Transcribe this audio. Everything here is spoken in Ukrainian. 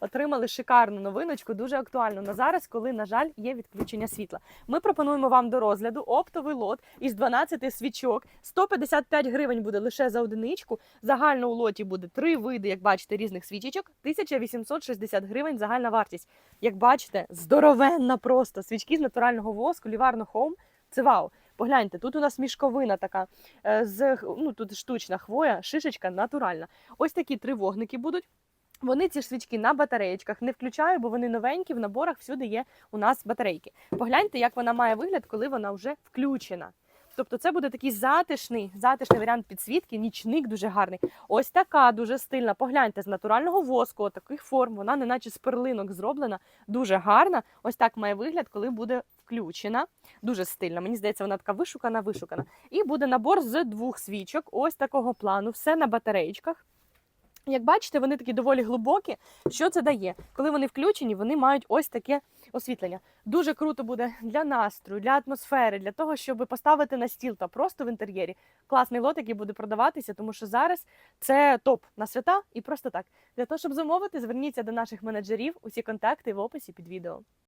Отримали шикарну новиночку, дуже актуальну на зараз, коли, на жаль, є відключення світла. Ми пропонуємо вам до розгляду оптовий лот із 12 свічок. 155 гривень буде лише за одиничку. Загально у лоті буде три види, як бачите, різних свічечок. 1860 гривень загальна вартість. Як бачите, здоровенна просто свічки з натурального воску, ліварно хоум. Це вау. Погляньте, тут у нас мішковина така е, з ну тут штучна хвоя, шишечка натуральна. Ось такі три вогники будуть. Вони ці ж свічки на батареєчках не включаю, бо вони новенькі. В наборах всюди є у нас батарейки. Погляньте, як вона має вигляд, коли вона вже включена. Тобто це буде такий затишний, затишний варіант підсвітки, нічник дуже гарний. Ось така дуже стильна. Погляньте з натурального воску, таких форм. Вона не наче з перлинок зроблена, дуже гарна. Ось так має вигляд, коли буде включена. Дуже стильна. Мені здається, вона така вишукана, вишукана. І буде набор з двох свічок, ось такого плану, все на батареєчках. Як бачите, вони такі доволі глибокі. Що це дає? Коли вони включені, вони мають ось таке освітлення. Дуже круто буде для настрою, для атмосфери, для того, щоб поставити на стіл та просто в інтер'єрі. Класний лот, який буде продаватися, тому що зараз це топ на свята і просто так. Для того, щоб замовити, зверніться до наших менеджерів. Усі контакти в описі під відео.